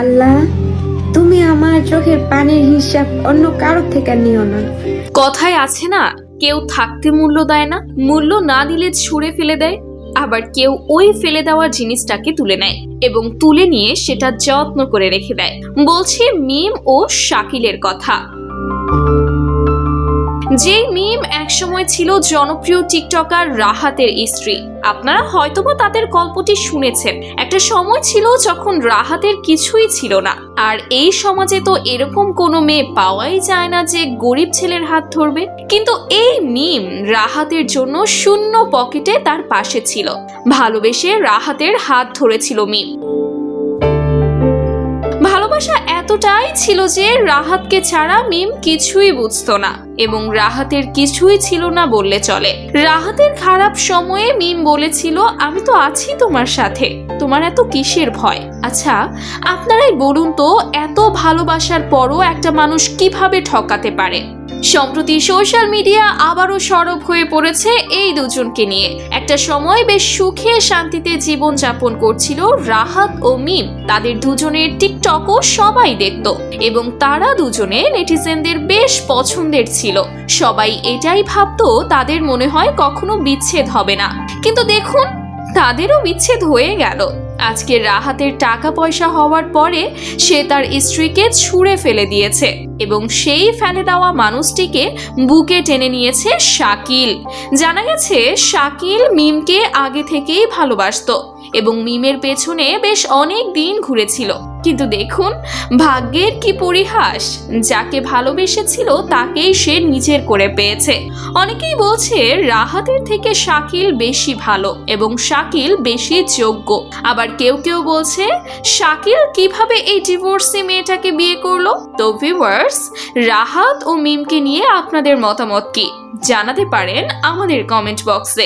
আল্লাহ, তুমি আমার চোখের পানির হিসাব অন্য কারও থেকে নিও না। কথায় আছে না, কেউ থাকতে মূল্য দেয় না, মূল্য না দিলে ছুঁড়ে ফেলে দেয়, আবার কেউ ওই ফেলে দেওয়ার জিনিসটাকে তুলে নেয় এবং তুলে নিয়ে সেটা যত্ন করে রেখে দেয়। বলছে মিম ও শাকিলের কথা। যে মিম একসময় ছিল জনপ্রিয় টিকটকার রাহাতের স্ত্রী। আপনারা হয়তোবা তাদের গল্পটি শুনেছেন। একটা সময় ছিল যখন রাহাতের কিছুই ছিল না। আর এই সমাজে তো এরকম কোনো মেয়ে পাওয়াই যায় না যে গরিব ছেলের হাত ধরবে। কিন্তু এই মিম রাহাতের জন্য শূন্য পকেটে তার পাশে ছিল। ভালোবেসে রাহাতের হাত ধরেছিল মিম। ভালোবাসা এতটাই ছিল যে রাহাতকে ছাড়া মিম কিছুই বুঝতো না। এবং রাহাতের কিছুই ছিল না বললে চলে। রাহাতের খারাপ সময়ে মিম বলেছিল, আমি তো আছি তোমার সাথে। তোমার এত কিসের ভয়? আচ্ছা আপনারাই বলুন তো, এত ভালোবাসার পরও একটা মানুষ কীভাবে ঠকাতে পারে? সম্প্রতি সোশ্যাল মিডিয়া আবারও সরব হয়ে পড়েছে এই দুজনকে নিয়ে। একটা সময় বেশ সুখে শান্তিতে জীবন যাপন করছিল রাহাত ও মিম। তাদের দুজনের টিকটকও সবাই দেখত এবং তারা দুজনে নেটিজেনদের বেশ পছন্দের ছিল। সবাই এটাই ভাবতো তাদের মনে হয় কখনো বিচ্ছেদ হবে না। কিন্তু দেখুন, তাদেরও বিচ্ছেদ হয়ে গেল। আজকে রাহাতের টাকা পয়সা হওয়ার পরে সে তার স্ত্রীকে ছুঁড়ে ফেলে দিয়েছে এবং সেই ফেলে দেওয়া মানুষটিকে বুকে টেনে নিয়েছে শাকিল। জানা গেছে, শাকিল মিমকে আগে থেকেই ভালোবাসতো এবং মিমের পেছনে বেশ অনেক দিন ঘুরেছিল। কিন্তু দেখুন, ভাগ্যের কি পরিহাস। যাকে ভালোবেসেছিল, তাকেই সে নিজের করে পেয়েছে। অনেকেই বলছে, রাহাতের থেকে শাকিল বেশি ভালো এবং শাকিল বেশি যোগ্য। আবার কেউ কেউ বলছে, শাকিল কীভাবে এই ডিভোর্সি মেয়েটাকে বিয়ে করল? তো ভিউয়ার্স রাহাত ও মিমকে নিয়ে আপনাদের মতামত কি? জানাতে পারেন আমাদের কমেন্ট বক্সে